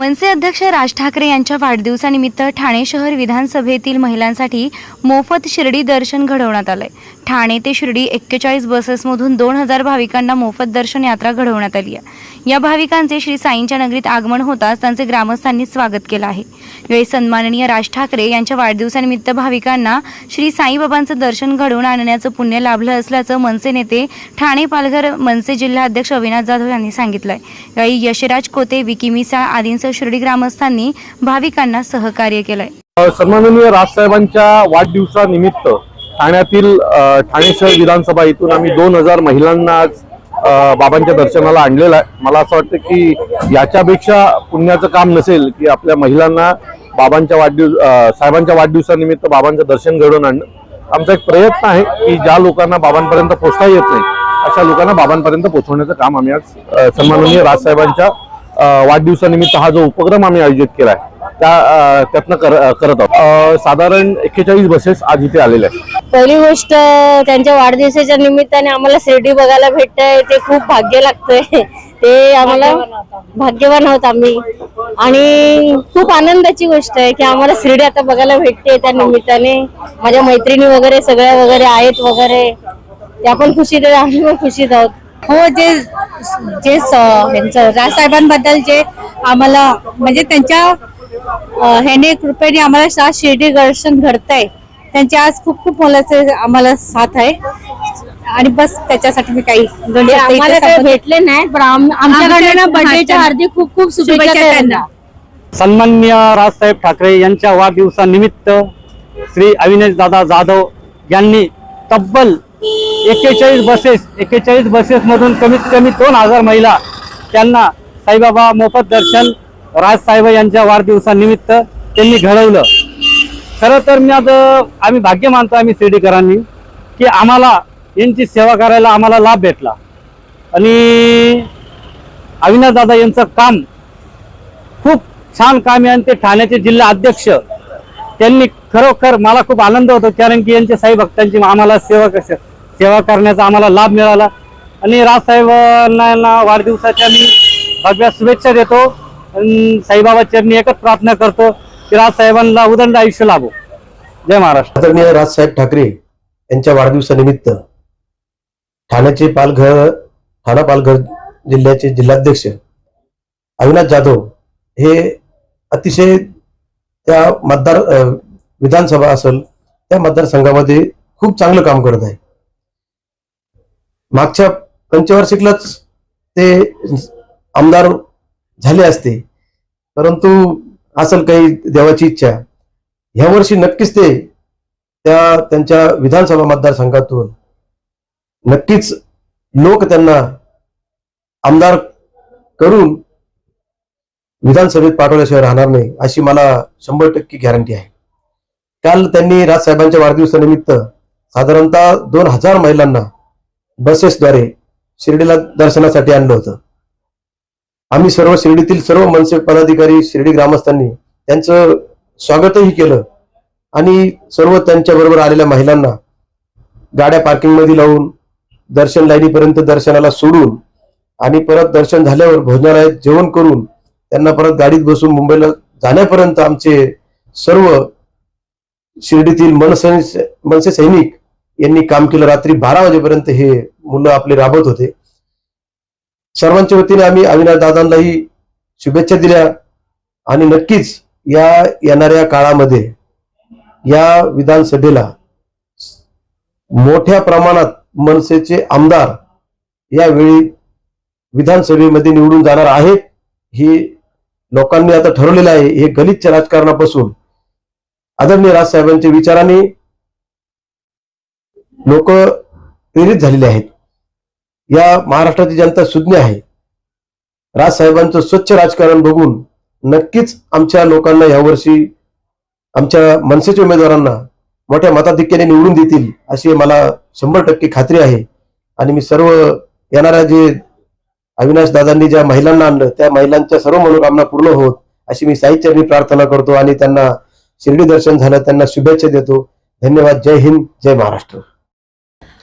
मनसे अध्यक्ष राज ठाकरे यांच्या वाढदिवसानिमित्त ठाणे शहर विधानसभेतील महिलांसाठी मोफत शिर्डी दर्शन घडवण्यात आलंय. ठाणे ते शिर्डी एक्केचाळीस बसेसमधून दोन हजार भाविकांना मोफत दर्शन यात्रा घडवण्यात आली आहे. या भाविकांचे श्री साईंच्या नगरीत आगमन होताच त्यांचे ग्रामस्थांनी स्वागत केलं आहे. यावेळी सन्माननीय राज ठाकरे यांच्या वाढदिवसानिमित्त भाविकांना श्री साईबाबांचं दर्शन घडवून आणण्याचं पुण्य लाभलं असल्याचं मनसे नेते ठाणे पालघर मनसे जिल्हा अध्यक्ष अविनाश जाधव यांनी सांगितलंय. यावेळी यशराज कोते विकिमिसा आदींसह शिर्डी ग्रामस्थांनी भाविकांना सहकार्य केलंय. सन्माननीय राजसाहेबांच्या वाढदिवसानिमित्त ठाण्यातील ठाणे शहर विधानसभा इथून आम्ही दोन हजार महिलांना आज बाबांच्या दर्शनाला आणलेलं आहे. मला असं वाटतं की याच्यापेक्षा पुण्याचं काम नसेल की आपल्या महिलांना बाबांच्या वाढदिवस साहेबांच्या वाढदिवसानिमित्त बाबांचं दर्शन घडवून आणणं. आमचा एक प्रयत्न आहे की ज्या लोकांना बाबांपर्यंत पोचता येत नाही अशा लोकांना बाबांपर्यंत पोहोचवण्याचं काम आम्ही आज सन्माननीय राजसाहेबांच्या वाढदिवसानिमित्त हा जो उपक्रम आम्ही आयोजित केला आहे त्या त्यातनं कर करत आहोत. साधारण एक्केचाळीस बसेस आज इथे आलेल्या आहेत. पहिली गोष्ट त्यांच्या वाढदिवसाच्या निमित्ताने आम्हाला शिर्डी बघायला भेटतंय ते खूप भाग्य लागतंय. ते आम्हाला भाग्यवान आहोत आम्ही. आणि खूप आनंदाची गोष्ट आहे की आम्हाला शिर्डी आता बघायला भेटते त्या निमित्ताने. माझ्या मैत्रिणी वगैरे सगळ्या वगैरे आहेत वगैरे. त्या पण खुशीत आहेत आम्ही पण खुशीत आहोत. हो जे जे स- यांचं राजसाहेबांबद्दल जे आम्हाला म्हणजे त्यांच्या ह्याने कृपेने आम्हाला सा शिर्डी दर्शन घडतंय. त्यांचे आज खूप खूप मोलाचे आम्हाला साथ आहे. आणि बस त्याच्यासाठी मी काही आम्हाला. भेटले नाही पण आम- आमच्याकडनं आमच्या- बर्थडेच्या हार्दिक खूप खूप शुभेच्छा त्यांना. सन्मान्य राजसाहेब ठाकरे यांच्या वाढदिवसानिमित्त श्री अविनाश दादा जाधव यांनी तब्बल एक्केचाळीस बसेस एक्केचाळीस बसेसमधून कमीत कमी दोन हजार महिला त्यांना साईबाबा मोफत दर्शन राजसाहेब यांच्या वाढदिवसानिमित्त त्यांनी घडवलं. खरं तर मी आज आम्ही भाग्य मानतो आम्ही शिर्डीकरांनी की आम्हाला यांची सेवा करायला आम्हाला लाभ भेटला. आणि अविनाश दादा यांचं काम खूप छान काम आहे. आणि ते ठाण्याचे जिल्हा अध्यक्ष त्यांनी खरोखर मला खूप आनंद होतो कारण की यांच्या साई भक्तांची आम्हाला सेवा कशी सेवा करण्याचा आम्हाला लाभ मिळाला. आणि राजसाहेबांना वाढदिवसाच्या मी भगव्या शुभेच्छा देतो. आणि साईबाबा चरणी एकच प्रार्थना करतो की राजसाहेबांना उदंड आयुष्य लाभो. जय महाराष्ट्र. आदरणीय राजसाहेब ठाकरे यांच्या वाढदिवसानिमित्त ठाण्याचे पालघर ठाणा पालघर जिल्ह्याचे जिल्हाध्यक्ष अविनाश जाधव हे अतिशय त्या मतदार विधानसभा असेल त्या मतदारसंघामध्ये खूप चांगलं काम करत आहे मागच्या पंचवार्षिकलाच ते आमदार झाले असते. परंतु असेल काही देवाची इच्छा. ह्या वर्षी नक्कीच ते त्या त्यांच्या विधानसभा मतदारसंघातून नक्कीच लोक त्यांना आमदार करून विधानसभेत पाठवल्याशिवाय राहणार नाही अशी मला शंभर टक्के गॅरंटी आहे. काल त्यांनी राजसाहेबांच्या वाढदिवसानिमित्त साधारणतः दोन हजार महिलांना बसेसद्वारे शिर्डीला दर्शनासाठी आणलं होतं. आम्ही सर्व शिर्डीतील सर्व मनसे पदाधिकारी शिर्डी ग्रामस्थांनी त्यांचं स्वागतही केलं आणि सर्व त्यांच्या बरोबर आलेल्या महिलांना गाड्या पार्किंगमध्ये लावून दर्शन लाईनीपर्यंत दर्शनाला सोडून आणि परत दर्शन झाल्यावर भोजनालयात जेवण करून त्यांना परत गाडीत बसून मुंबईला जाण्यापर्यंत आमचे सर्व शिर्डीतील मनसे मनसे सैनिक यांनी काम केलं रात्री बारा वाजेपर्यंत हे मुलं आपले राबवत होते. सर्वांच्या वतीने आम्ही अविनाश दादांनाही शुभेच्छा दिल्या आणि नक्कीच या येणाऱ्या काळामध्ये या विधानसभेला मोठ्या प्रमाणात मनसेचे आमदार यावेळी विधानसभेमध्ये निवडून जाणार आहेत हे लोकांनी आता ठरवलेलं आहे. हे गलितच्या राजकारणापासून आदरणीय राजसाहेबांच्या विचाराने लोक प्रेरित झालेले आहेत. या महाराष्ट्राची जनता सुज्ञ आहे. राजसाहेबांचं स्वच्छ राजकारण बघून नक्कीच आमच्या लोकांना यावर्षी आमच्या मनसेच्या उमेदवारांना मोठ्या मताधिक्याने निवडून देतील अशी मला शंभर टक्के खात्री आहे. आणि मी सर्व येणाऱ्या जे अविनाश दादांनी ज्या महिलांना आणलं त्या महिलांच्या सर्व मनोकामना पूर्ण होत अशी मी साहित्याने प्रार्थना करतो आणि त्यांना शिर्डी दर्शन झालं त्यांना शुभेच्छा देतो. धन्यवाद. जय हिंद जय महाराष्ट्र.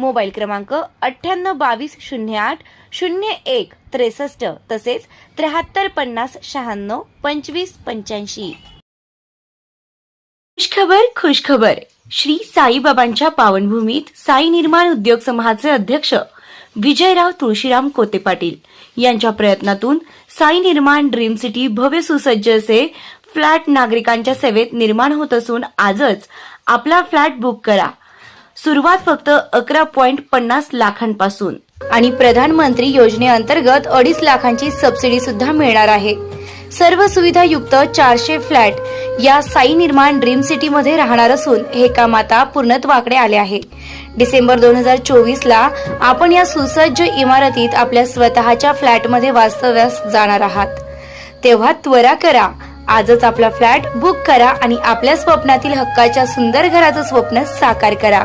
मोबाईल क्रमांक अठ्ठ्याण्णव बावीस शून्य आठ शून्य एक त्रेसष्ट तसेच त्र्याहत्तर पन्नास शहाण्णव पंचवीस पंच्याऐंशी. खुशखबर खुशखबर. श्री साईबाबांच्या पावनभूमीत साई निर्माण उद्योग समूहाचे अध्यक्ष विजयराव तुळशीराम कोते पाटील यांच्या प्रयत्नातून साई निर्माण ड्रीम सिटी भव्य सुसज्ज असे फ्लॅट नागरिकांच्या सेवेत निर्माण होत असून आजच आपला फ्लॅट बुक करा. सुरुवात फक्त अकरा पॉइंट पन्नास लाखांपासून. आणि प्रधानमंत्री योजनेअंतर्गत अडीच लाखांची सबसिडी सुद्धा मिळणार आहे. सर्व सुविधा युक्त चारशे फ्लॅट या साई निर्माण ड्रीम सिटी मध्ये राहणार असून हे काम आता पूर्णत्वाकडे आले आहे. डिसेंबर दोन हजार चोवीस ला आपण या सुसज्ज इमारतीत आपल्या स्वतःच्या फ्लॅटमध्ये वास्तव्यास जाणार आहात. तेव्हा त्वरा करा. आजच आपला फ्लॅट बुक करा आणि आपल्या स्वप्नातील हक्काच्या सुंदर घराचं स्वप्न साकार करा.